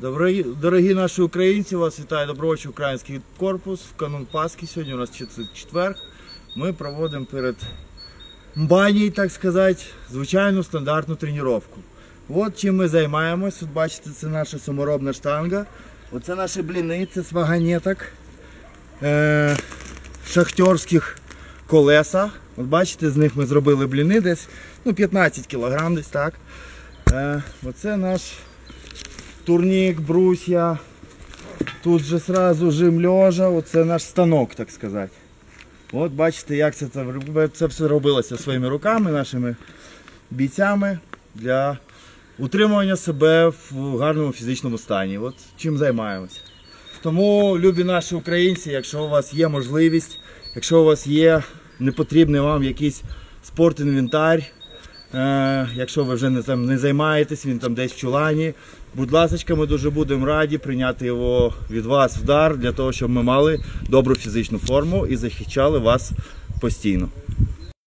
Дорогі, дорогі наші українці, вас вітає добровольчий український корпус в канун Пасхи. Сьогодні у нас четвер. Ми проводимо перед бані, так сказати, звичайну стандартну тренування. От чим ми займаємось. От бачите, це наша саморобна штанга. Оце наші бліни, це з вагонеток е- шахтерських колеса. От бачите, з них ми зробили бліни десь ну, 15 кг десь так. Е- оце наш турнік, брусья. Тут же сразу жим льожа, оце наш станок, так сказати. От бачите, як це, це, все робилося своїми руками, нашими бійцями для утримування себе в гарному фізичному стані. От чим займаємося. Тому, любі наші українці, якщо у вас є можливість, якщо у вас є непотрібний вам якийсь спортінвентар, Е, якщо ви вже не, там, не займаєтесь, він там десь в чулані. Будь ласка, ми дуже будемо раді прийняти його від вас в дар для того, щоб ми мали добру фізичну форму і захищали вас постійно.